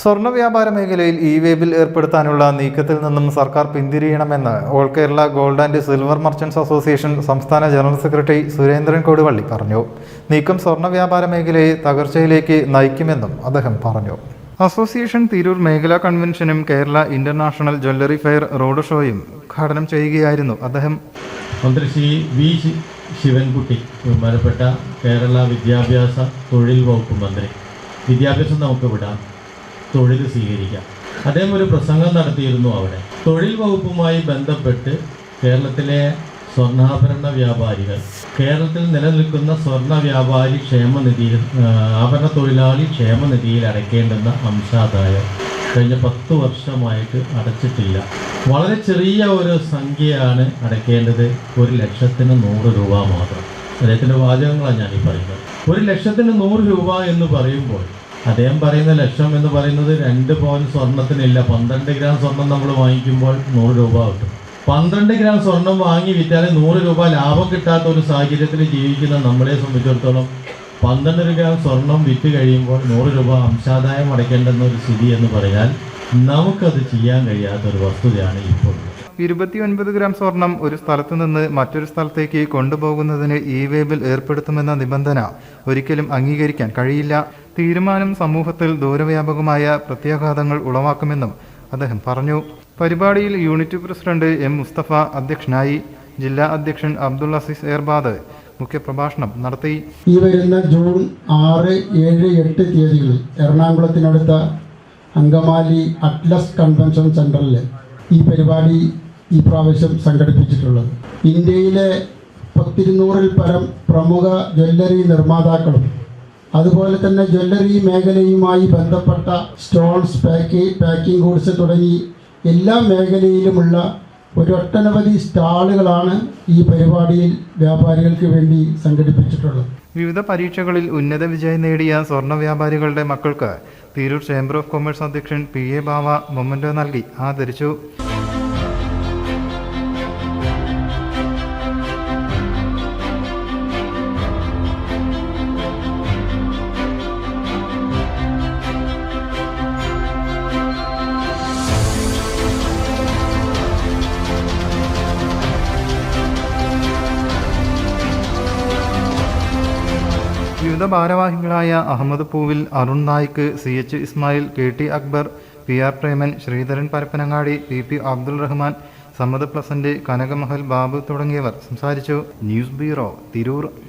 സ്വർണ വ്യാപാര മേഖലയിൽ ഇ വേബിൽ ഏർപ്പെടുത്താനുള്ള നീക്കത്തിൽ നിന്നും സർക്കാർ പിന്തിരിയണമെന്ന് all Kerala gold and silver merchants association സംസ്ഥാന ജനറൽ സെക്രട്ടറി സുരേന്ദ്രൻ കൊടുവള്ളി പറഞ്ഞു. നീക്കം സ്വർണ വ്യാപാര മേഖലയെ തകർച്ചയിലേക്ക് നയിക്കുമെന്നും അദ്ദേഹം പറഞ്ഞു. അസോസിയേഷൻ തിരൂർ മേഖലാ കൺവെൻഷനും Kerala international jewellery fair road ഷോയും ഉദ്ഘാടനം ചെയ്യുകയായിരുന്നു അദ്ദേഹം. മന്ത്രി ശ്രീ വി ശിവൻകുട്ടി ബഹുമാനപ്പെട്ട കേരള വിദ്യാഭ്യാസ തൊഴിൽ വകുപ്പ് മന്ത്രി. വിദ്യാഭ്യാസം നമുക്ക് വിടാം. തൊഴിൽ സ്വീകരിക്കാം. അദ്ദേഹം ഒരു പ്രസംഗം നടത്തിയിരുന്നു അവിടെ. തൊഴിൽ വകുപ്പുമായി ബന്ധപ്പെട്ട് കേരളത്തിലെ സ്വർണാഭരണ വ്യാപാരികൾ കേരളത്തിൽ നിലനിൽക്കുന്ന സ്വർണ വ്യാപാരി ക്ഷേമനിധിയിൽ ആഭരണ തൊഴിലാളി ക്ഷേമനിധിയിൽ അടയ്ക്കേണ്ടുന്ന അംശാദായം കഴിഞ്ഞ പത്ത് വർഷമായിട്ട് അടച്ചിട്ടില്ല. വളരെ ചെറിയ ഒരു സംഖ്യയാണ് അടയ്ക്കേണ്ടത്. ഒരു ലക്ഷത്തിന് നൂറ് രൂപ മാത്രം. അദ്ദേഹത്തിന്റെ വാചകങ്ങളാണ് ഞാൻ പറയുന്നത്. ഒരു ലക്ഷത്തിന് നൂറ് രൂപ എന്ന് പറയുമ്പോൾ അദ്ദേഹം പറയുന്ന ലക്ഷം എന്ന് പറയുന്നത് രണ്ട് പവൻ സ്വർണത്തിനില്ല. പന്ത്രണ്ട് ഗ്രാം സ്വർണം നമ്മൾ വാങ്ങിക്കുമ്പോൾ നൂറ് രൂപ കിട്ടും. പന്ത്രണ്ട് ഗ്രാം സ്വർണം വാങ്ങി വിറ്റാൽ നൂറ് രൂപ ലാഭം കിട്ടാത്ത ഒരു സാഹചര്യത്തിൽ ജീവിക്കുന്ന നമ്മളെ സംബന്ധിച്ചിടത്തോളം പന്ത്രണ്ട് ഗ്രാം സ്വർണം വിറ്റ് കഴിയുമ്പോൾ നൂറ് രൂപ അംശാദായം അടയ്ക്കേണ്ടെന്ന ഒരു സ്ഥിതി എന്ന് പറഞ്ഞാൽ നമുക്കത് ചെയ്യാൻ കഴിയാത്ത ഒരു വസ്തുതയാണ് ഇപ്പോൾ. ഇരുപത്തിയൊൻപത് ഗ്രാം സ്വർണം ഒരു സ്ഥലത്തു നിന്ന് മറ്റൊരു സ്ഥലത്തേക്ക് കൊണ്ടുപോകുന്നതിന് ഇ വേബിൽ ഏർപ്പെടുത്തുമെന്ന നിബന്ധന ഒരിക്കലും അംഗീകരിക്കാൻ കഴിയില്ല. തീരുമാനം സമൂഹത്തിൽ ദൂരവ്യാപകമായ പ്രത്യാഘാതങ്ങൾ ഉളവാക്കുമെന്നും അദ്ദേഹം പറഞ്ഞു. പരിപാടിയിൽ യൂണിറ്റ് പ്രസിഡന്റ് എം മുസ്തഫ അധ്യക്ഷനായി ജില്ലാ അധ്യക്ഷൻ അബ്ദുൾ അസീസ് ഏർബാദ് മുഖ്യപ്രഭാഷണം നടത്തി. ഈ വരുന്ന ജൂൺ ആറ് ഏഴ് എട്ട് തീയതികളിൽ എറണാകുളത്തിനടുത്ത അങ്കമാലി അറ്റ്ലസ് കൺവെൻഷൻ സെന്ററിൽ ഈ പരിപാടി ഈ പ്രാവശ്യം സംഘടിപ്പിച്ചിട്ടുള്ളത്. ഇന്ത്യയിലെ പത്തിരുന്നൂറിൽ പരം പ്രമുഖ ജ്വല്ലറി നിർമ്മാതാക്കളും അതുപോലെ തന്നെ ജ്വല്ലറി മേഖലയുമായി ബന്ധപ്പെട്ട സ്റ്റോൾസ് പാക്കി പാക്കിംഗ് ഗൂഡ്സ് തുടങ്ങി എല്ലാ മേഖലയിലുമുള്ള ഒരൊട്ടനവധി സ്റ്റാളുകളാണ് ഈ പരിപാടിയിൽ വ്യാപാരികൾക്ക് വേണ്ടി സംഘടിപ്പിച്ചിട്ടുള്ളത്. വിവിധ പരീക്ഷകളിൽ ഉന്നത വിജയം നേടിയ സ്വർണ വ്യാപാരികളുടെ മക്കൾക്ക് തിരൂർ ചേംബർ ഓഫ് കൊമേഴ്സ് അധ്യക്ഷൻ പി എ ബാവ മൊമന്റോ നൽകി. ആദരിച്ചു. വിവിധ ഭാരവാഹികളായ Ahammed Poovil Arun Naik C H Ismail K T Akbar P R Preman Sreedharan Parappanangadi P P Abdul Rahman Sammad pleasant Kanakamahal Babu തുടങ്ങിയവർ സംസാരിച്ചു. News bureau Tirur.